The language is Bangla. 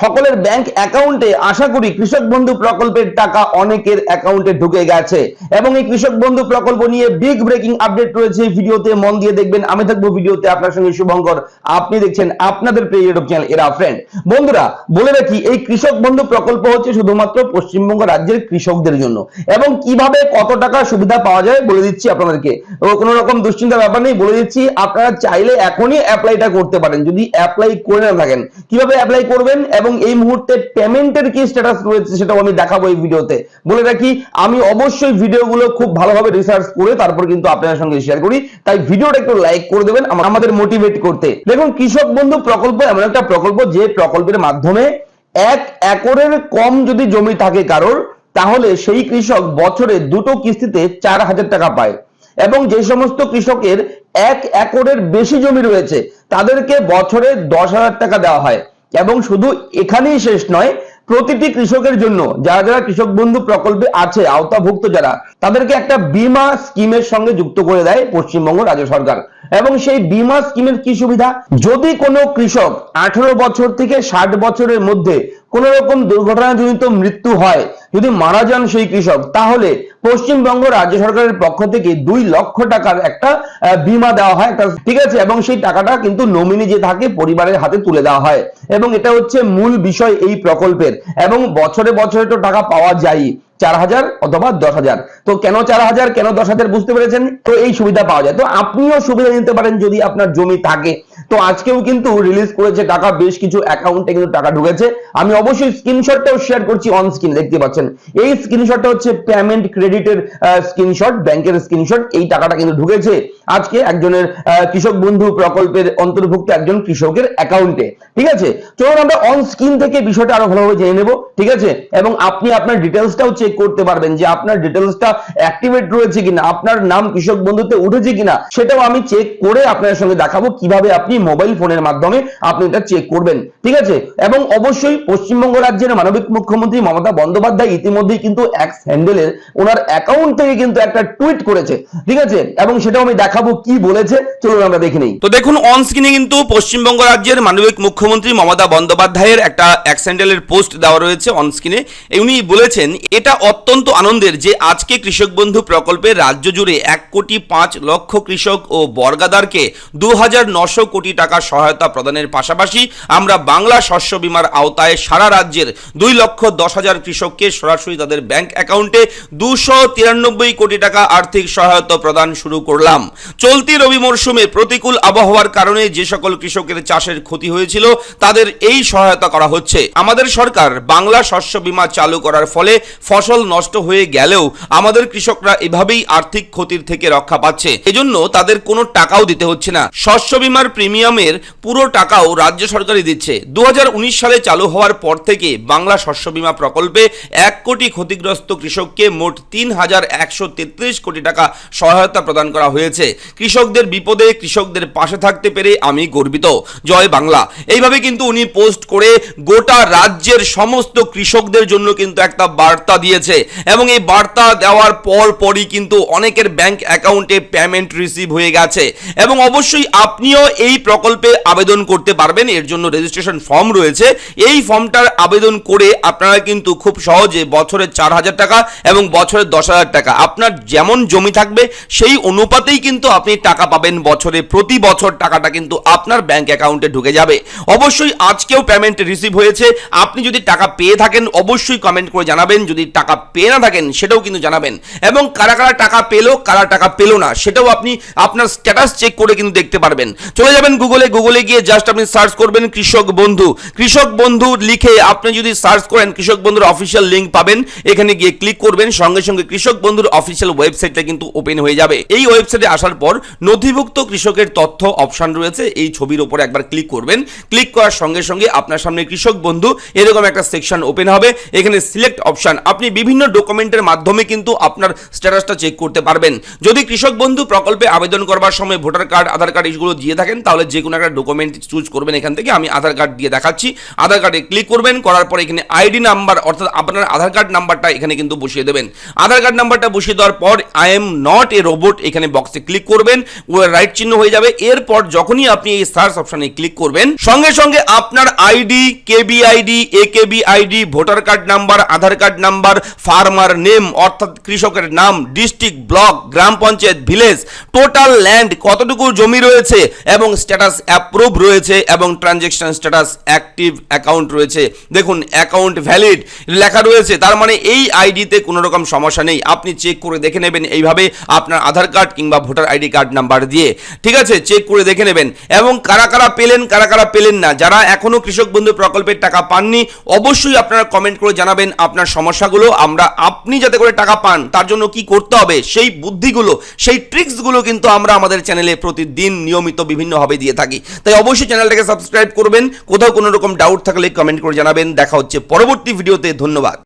সকলের ব্যাংক অ্যাকাউন্টে আশা করি কৃষক বন্ধু প্রকল্পের টাকা অনেকের অ্যাকাউন্টে ঢুকে গেছে। এবং এই কৃষক বন্ধু প্রকল্প নিয়ে বিগ ব্রেকিং আপডেট রয়েছে ভিডিওতে। মন দিয়ে দেখবেন, আমি থাকব ভিডিওতে আপনার সঙ্গে শুভঙ্কর। আপনি দেখছেন আপনাদের প্রিয় ইউটিউব চ্যানেল এরা ফ্রেন্ড বন্ধুরা, বলে রাখি, এই কৃষক বন্ধু প্রকল্প হচ্ছে শুধুমাত্র পশ্চিমবঙ্গ রাজ্যের কৃষকদের জন্য। এবং কীভাবে কত টাকা সুবিধা পাওয়া যায় বলে দিচ্ছি আপনাদেরকে। কোনো রকম দুশ্চিন্তার ব্যাপার নেই, বলে দিচ্ছি, আপনারা চাইলে এখনই অ্যাপ্লাইটা করতে পারেন। যদি অ্যাপ্লাই করে না থাকেন, কীভাবে অ্যাপ্লাই করবেন? এবং এই মুহূর্তে পেমেন্টের কি স্ট্যাটাস রয়েছে সেটাও আমি দেখাবো এই ভিডিওতে। বলে রাখি, আমি অবশ্যই ভিডিওগুলো খুব ভালোভাবে রিসার্চ করে তারপর কিন্তু আপনাদের সঙ্গে শেয়ার করি। তাই ভিডিওটা একটু লাইক করে দেবেন আমাদের মোটিভেট করতে। দেখুন, কৃষক বন্ধু প্রকল্প এমন একটা প্রকল্প যে প্রকল্পের মাধ্যমে এক একরের কম যদি জমি থাকে কারোর, তাহলে সেই কৃষক বছরে দুটো কিস্তিতে চার হাজার টাকা পায়। এবং যে সমস্ত কৃষকের এক একরের বেশি জমি রয়েছে, তাদেরকে বছরে দশ হাজার টাকা দেওয়া হয়। এবং শুধু এখানেই শেষ নয়, প্রতিটি কৃষকের জন্য, যারা যারা কৃষক বন্ধু প্রকল্পে আছে, আওতাভুক্ত যারা, তাদেরকে একটা বিমা স্কিমের সঙ্গে যুক্ত করে দেয় পশ্চিমবঙ্গ রাজ্য সরকার। এবং সেই বিমা স্কিমের কি সুবিধা? যদি কোনো কৃষক আঠারো বছর থেকে ষাট বছরের মধ্যে কোন রকম দুর্ঘটনাজনিত মৃত্যু হয়, যদি মারা যান সেই কৃষক, তাহলে পশ্চিমবঙ্গ রাজ্য সরকারের পক্ষ থেকে দুই লক্ষ টাকার একটা বীমা দেওয়া হয়। একটা, ঠিক আছে? এবং সেই টাকাটা কিন্তু নমিনি যে থাকে, পরিবারের হাতে তুলে দেওয়া হয়। এবং এটা হচ্ছে মূল বিষয় এই প্রকল্পের। এবং বছরে বছরে তো টাকা পাওয়া যায় চার হাজার অথবা দশ হাজার। তো কেন চার হাজার, কেন দশ হাজার বুঝতে পেরেছেন? তো এই সুবিধা পাওয়া যায়। তো আপনিও সুবিধা নিতে পারেন যদি আপনার জমি থাকে। তো আজকেও কিন্তু রিলিজ করেছে টাকা, বেশ কিছু অ্যাকাউন্টে কিন্তু টাকা ঢুকেছে। আমি অবশ্যই স্ক্রিনশটটাও শেয়ার করছি অন স্ক্রিন দেখতে পাচ্ছেন। এই স্ক্রিনশটটা হচ্ছে পেমেন্ট ক্রেডিটের স্ক্রিনশট ব্যাংকের স্ক্রিনশট এই টাকাটা কিন্তু ঢুকেছে আজকে একজনের কৃষক বন্ধু প্রকল্পের অন্তর্ভুক্ত একজন কৃষকের অ্যাকাউন্টে ঠিক আছে? চলুন আমরা অন স্ক্রিন থেকে বিষয়টা আরও ভালোভাবে জেনে নেব, ঠিক আছে? এবং আপনি আপনার ডিটেলসটাও চেক করতে পারবেন যে আপনার ডিটেলসটা অ্যাক্টিভেট রয়েছে কিনা, আপনার নাম কৃষক বন্ধুতে উঠেছে কিনা, সেটাও আমি চেক করে আপনার সঙ্গে দেখাবো কীভাবে আপনি মোবাইল ফোনের মাধ্যমে আপনি এটা চেক করবেন, ঠিক আছে? এবং অবশ্যই পশ্চিমবঙ্গ রাজ্যের মানবিক মুখ্যমন্ত্রী মমতা বন্দ্যোপাধ্যায় ইতিমধ্যেই কিন্তু এক্স হ্যান্ডেলের ওনার অ্যাকাউন্ট থেকে কিন্তু একটা টুইট করেছে, ঠিক আছে? এবং সেটাও আমি দেখাবো কি বলেছে, চলুন আমরা দেখে নিই। তো দেখুন অন স্ক্রিনে কিন্তু পশ্চিমবঙ্গ রাজ্যের মানবিক মুখ্যমন্ত্রী মমতা বন্দ্যোপাধ্যায়ের একটা অ্যাক্সেন্ডেলের পোস্ট দেওয়া রয়েছে অন স্ক্রিনে উনি বলেছেন, এটা অত্যন্ত আনন্দের যে আজকে কৃষক বন্ধু প্রকল্পে রাজ্য জুড়ে এক কোটি পাঁচ লক্ষ কৃষক ও বর্গাদারকে দু হাজার নশো কোটি টাকা সহায়তা প্রদানের পাশাপাশি আমরা বাংলা শস্য বিমার আওতায় সারা রাজ্যের দুই লক্ষ দশ হাজার কৃষককে সরাসরি তাদের ব্যাংক অ্যাকাউন্টে দুশো তিরানব্বই কোটি টাকা আর্থিক সহায়তা প্রদান শুরু করলাম। চলতি রবি মরশুমে প্রতিকূল আবহাওয়ার কারণে যে সকল কৃষকের চাষের ক্ষতি হয়েছিল, তাদের এই সহায়তা করা হচ্ছে। আমাদের সরকার বাংলা শস্য বীমা চালু করার ফলে ফসল নষ্ট হয়ে গেলেও আমাদের কৃষকরা এভাবেই আর্থিক ক্ষতির থেকে রক্ষা পাচ্ছে। এজন্য তাদের কোনো টাকাও দিতে হচ্ছে না। শস্য বীমার প্রিমিয়ামের পুরো টাকাও রাজ্য সরকারই দিচ্ছে। দু সালে চালু হওয়ার পর থেকে বাংলা শস্য বীমা প্রকল্পে এক কোটি ক্ষতিগ্রস্ত কৃষককে মোট তিন হাজার একশো তেত্রিশ কোটি টাকা সহায়তা প্রদান করা হয়েছে। কৃষকদের বিপদে কৃষকদের পাশে থাকতে পেরে আমি গর্বিত। জয় বাংলা। এইভাবে কিন্তু উনি পোস্ট করে গোটা রাজ্যের সমস্ত কৃষকদের জন্য কিন্তু একটা বার্তা দিয়েছে। এবং এই বার্তা দেওয়ার পর পরই কিন্তু অনেকের ব্যাংক অ্যাকাউন্টে পেমেন্ট রিসিভ হয়ে গেছে। এবং অবশ্যই আপনিও এই প্রকল্পে আবেদন করতে পারবেন, এর জন্য রেজিস্ট্রেশন ফর্ম রয়েছে। এই ফর্মটার আবেদন করে আপনারা কিন্তু খুব সহজে বছরে চার হাজার টাকা এবং বছরে দশ হাজার টাকা, আপনার যেমন জমি থাকবে, সেই অনুপাতেই কিন্তু আপনি টাকা পাবেন বছরে, প্রতি বছর টাকাটা কিন্তু আপনার ব্যাংক অ্যাকাউন্টে ঢুকে যাবে। অবশ্যই আজকেও পেমেন্ট রিসিভ হয়েছে, আপনি যদি টাকা পেয়ে থাকেন, অবশ্যই কমেন্ট করে জানাবেন, যদি টাকা পেয়ে না থাকেন, সেটাও কিন্তু জানাবেন। এবং কারা কারা টাকা পেল, কারা টাকা পেল না, সেটাও আপনি আপনার স্ট্যাটাস চেক করে কিন্তু দেখতে পারবেন। চলে যাবেন গুগলে গুগলে গিয়ে জাস্ট আপনি সার্চ করবেন কৃষক বন্ধু। কৃষক বন্ধু লিখে আপনি যদি সার্চ করেন কৃষক বন্ধুর অফিসিয়াল লিঙ্ক পাবেন, এখানে গিয়ে ক্লিক করবেন, সঙ্গে সঙ্গে কৃষক বন্ধুর অফিসিয়াল ওয়েবসাইটটা কিন্তু ওপেন হয়ে যাবে। এই ওয়েবসাইটে আসার পর নথিভুক্ত কৃষকের তথ্য অপশন রয়েছে, এই ছবির উপরে একবার ক্লিক করবেন। ক্লিক করার সঙ্গে সঙ্গে আপনার সামনে কৃষক বন্ধু, এরকম একটা সেকশন ওপেন হবে। এখানে সিলেক্ট অপশন আপনি বিভিন্ন ডকুমেন্টের মাধ্যমে কিন্তু আপনার স্ট্যাটাসটা চেক করতে পারবেন। যদি কৃষক বন্ধু প্রকল্পে আবেদন করবার সময় ভোটার কার্ড আধার কার্ড এইগুলো দিয়ে থাকেন তাহলে যে কোনো একটা ডকুমেন্ট চুজ করবেন এখান থেকে, আমি আধার কার্ড দিয়ে দেখাচ্ছি। আধার কার্ডে ক্লিক করবেন, করার পর এখানে আইডি নাম্বার অর্থাৎ আপনার আধার কার্ড নাম্বারটা এখানে কিন্তু বসিয়ে দেবেন। আধার কার্ড নাম্বারটা বসিয়ে দেওয়ার পর I am not a robot এখানে বক্সে ক্লিক করবেন রাইট চিহ্ন হয়ে যাবে। এরপর যখনই আপনি এই সার্চ অপশনে ক্লিক করবেন, সঙ্গে সঙ্গে আপনার ID KB ID A KB ID voter card number Aadhaar card number farmer name অর্থাৎ কৃষকের নাম ডিস্ট্রিক্ট ব্লক গ্রাম পঞ্চায়েত ভিলেজ টোটাল ল্যান্ড কতটুকু জমি রয়েছে, এবং স্ট্যাটাস অ্যাপ্রুভ রয়েছে এবং ট্রানজেকশন স্ট্যাটাস অ্যাক্টিভ অ্যাকাউন্ট রয়েছে। দেখুন অ্যাকাউন্ট ভ্যালিড লেখা রয়েছে, তার মানে এই আইডিতে কোনো রকম সমস্যা নেই। আপনি চেক করে দেখে নেবেন এইভাবে আপনার আধার কার্ড কিংবা ভোটার আইডি কার্ড নাম্বার দিয়ে। ঠিক আছে? চেক করে দেখে নেবেন। এবং কারা কারা পেলেন, কারা কারা পেলেন না, যারা এখনও কৃষক বন্ধু প্রকল্পের টাকা পাননি, অবশ্যই আপনারা কমেন্ট করে জানাবেন আপনার সমস্যাগুলো। আমরা আপনি যাতে করে টাকা পান, তার জন্য কি করতে হবে? সেই বুদ্ধিগুলো, সেই ট্রিক্সগুলো কিন্তু আমরা আমাদের চ্যানেলে প্রতিদিন নিয়মিত বিভিন্নভাবে দিয়ে থাকি। তাই অবশ্যই চ্যানেলটাকে সাবস্ক্রাইব করবেন। কোথাও কোনো রকম ডাউট থাকলে কমেন্ট করে জানাবেন। দেখা হচ্ছে পরবর্তী ভিডিওতে। ধন্যবাদ।